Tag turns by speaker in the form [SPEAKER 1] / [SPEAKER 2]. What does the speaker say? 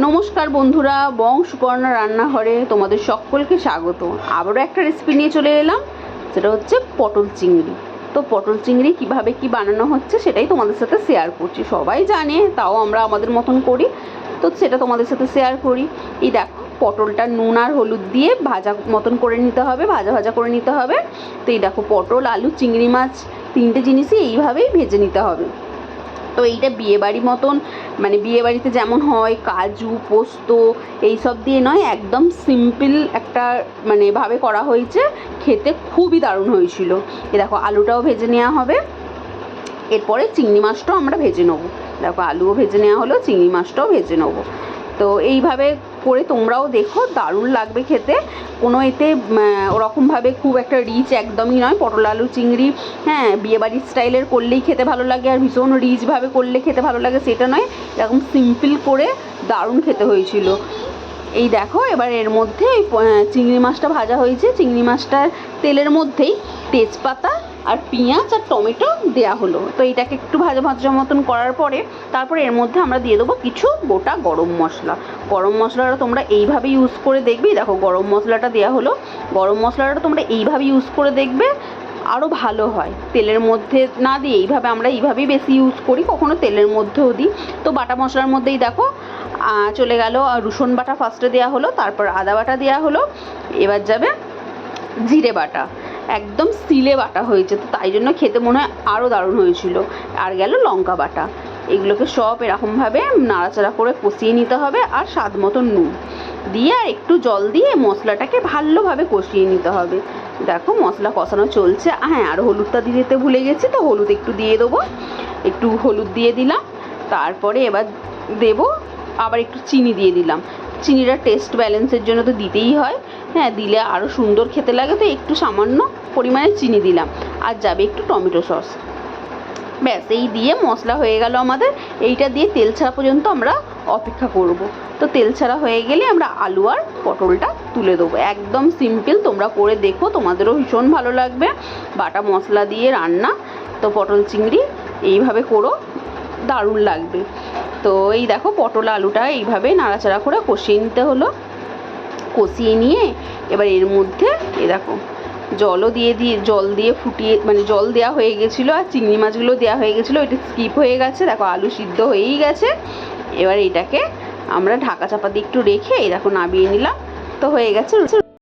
[SPEAKER 1] নমস্কার বন্ধুরা বংশকর্ণা রান্নাঘরে তোমাদের সকলকে স্বাগত। আবারও একটা রেসিপি নিয়ে চলে এলাম, সেটা হচ্ছে পটল চিংড়ি। তো পটল চিংড়ি কীভাবে কি বানানো হচ্ছে সেটাই তোমাদের সাথে শেয়ার করছি। সবাই জানে, তাও আমরা আমাদের মতন করি, তো সেটা তোমাদের সাথে শেয়ার করি। এই দেখো, পটলটা নুন আর হলুদ দিয়ে ভাজা মতন করে নিতে হবে, ভাজা ভাজা করে নিতে হবে। তো এই দেখো, পটল, আলু, চিংড়ি মাছ, তিনটে জিনিসই এইভাবেই ভেজে নিতে হবে। তো এইটা বিয়েবাড়ি মতন মানে বিয়েবাড়িতে যেমন হয়, কাজু, পোস্ত এই সব দিয়ে নয়, একদম সিম্পল একটা মানে ভাবে করা হয়েছে। খেতে খুবই দারুণ হয়েছিল। এ দেখো, আলুটাও ভেজে নেওয়া হবে। এরপরে চিংড়ি মাছটাও আমরা ভেজে নেব। দেখো, আলুও ভেজে নেওয়া হলো, চিংড়ি মাছটাও ভেজে নেব। তো এইভাবে করে তোমরাও দেখো, দারুণ লাগবে খেতে। কোনো এতে ওরকমভাবে খুব একটা রিচ একদমই নয়। পটল, আলু, চিংড়ি হ্যাঁ বিয়েবাড়ির স্টাইলের করলেই খেতে ভালো লাগে আর ভীষণ রিচভাবে করলে খেতে ভালো লাগে সেটা নয়। এরকম সিম্পল করে দারুণ খেতে হয়েছিল। এই দেখো, এবার এর মধ্যে চিংড়ি মাছটা ভাজা হয়েছে। চিংড়ি মাছটার তেলের মধ্যেই তেজপাতা আর পেঁয়াজ আর টমেটো দেয়া হলো। তো এইটাকে একটু ভাজা ভাজা মতন করার পরে, তারপরে এর মধ্যে আমরা দিয়ে দেবো কিছু গোটা গরম মশলা। গরম মশলাটা তোমরা এইভাবে ইউজ করে দেখবে। দেখো, গরম মশলাটা দেওয়া হলো। গরম মশলাটা তোমরা এইভাবে ইউজ করে দেখবে আরও ভালো হয়। তেলের মধ্যে না দিয়ে এইভাবে আমরা এইভাবেই বেশি ইউজ করি, কখনো তেলের মধ্যেও দিই। তো বাটা মশলার মধ্যেই দেখো চলে গেল রসুন বাটা ফার্স্টে দেওয়া হলো, তারপর আদা বাটা দেওয়া হলো। এবার যাবে জিরে বাটা। একদম সিলে বাটা হয়েছে, তো তাই জন্য খেতে মনে হয় আরও দারুণ হয়েছিল। আর গেল লঙ্কা বাটা। এগুলোকে সব এরকমভাবে নাড়াচাড়া করে কষিয়ে নিতে হবে আর স্বাদ মতো নুন দিয়ে আর একটু জল দিয়ে মশলাটাকে ভালোভাবে কষিয়ে নিতে হবে। দেখো মশলা কষানো চলছে। হ্যাঁ আর হলুদটা দিতে ভুলে গেছি তো, হলুদ একটু দিয়ে দেবো। একটু হলুদ দিয়ে দিলাম। তারপরে এবার দেবো, আবার একটু চিনি দিয়ে দিলাম। চিনিটা টেস্ট ব্যালেন্সের জন্য তো দিতেই হয়। হ্যাঁ দিলে আরও সুন্দর খেতে লাগে তো একটু সামান্য পরিমাণে চিনি দিলাম। আর যাবে একটু টমেটো সস। ব্যাস, এই দিয়ে মশলা হয়ে গেল আমাদের। এইটা দিয়ে তেল ছাড়া পর্যন্ত আমরা অপেক্ষা করব। তো তেল ছাড়া হয়ে গেলে আমরা আলু আর পটলটা তুলে দেবো। একদম সিম্পল তোমরা করে দেখো, তোমাদেরও ভীষণ ভালো লাগবে। বাটা মশলা দিয়ে রান্না, তো পটল চিংড়ি, এইভাবে করো, দারুণ লাগবে। তো এই দেখো পটল আলুটা এইভাবে নাড়াচাড়া করে কষিয়ে নিতে হলো। কষিয়ে নিয়ে এবার এর মধ্যে এ দেখো, জলও দিয়ে দিয়ে, জল দিয়ে ফুটিয়ে মানে জল দেওয়া হয়ে গেছিল আর চিংড়ি মাছগুলো দেওয়া হয়ে গেছিল, এটা স্কিপ হয়ে গেছে। দেখো আলু সিদ্ধ হয়েই গেছে। এবার এটাকে আমরা ঢাকা চাপা দিয়ে একটু রেখে এই দেখো নামিয়ে নিলাম। তো হয়ে গেছে